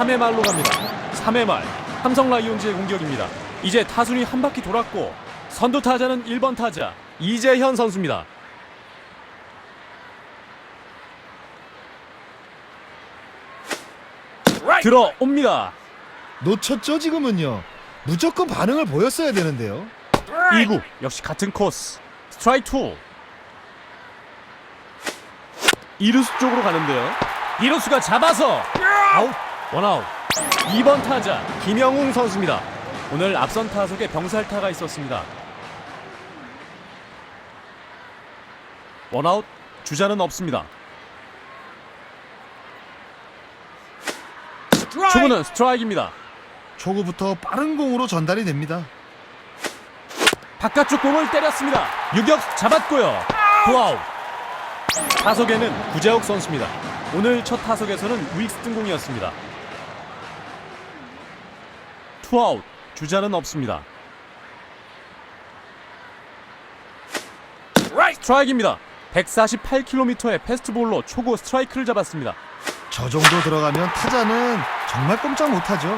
3회 말로 갑니다. 3회 말 삼성 라이온즈의 공격입니다. 이제 타순이 한 바퀴 돌았고 선두 타자는 1번 타자 이재현 선수입니다. 들어옵니다. 놓쳤죠 지금은요. 무조건 반응을 보였어야 되는데요. 2구 역시 같은 코스 스트라이크 2 이루수 쪽으로 가는데요 이루수가 잡아서 아웃 원아웃 2번 타자 김영웅 선수입니다 오늘 앞선 타석에 병살타가 있었습니다 원아웃 주자는 없습니다 초구는 스트라이크입니다 초구부터 빠른 공으로 전달이 됩니다. 바깥쪽 공을 때렸습니다. 유격 잡았고요. 투아웃. 타석에는 구재욱 선수입니다. 오늘 첫 타석에서는 우익 등공이었습니다. 투아웃. 주자는 없습니다. 스트라이크입니다. 148km의 패스트볼로 초구 스트라이크를 잡았습니다. 저 정도 들어가면 타자는 정말 꼼짝 못하죠.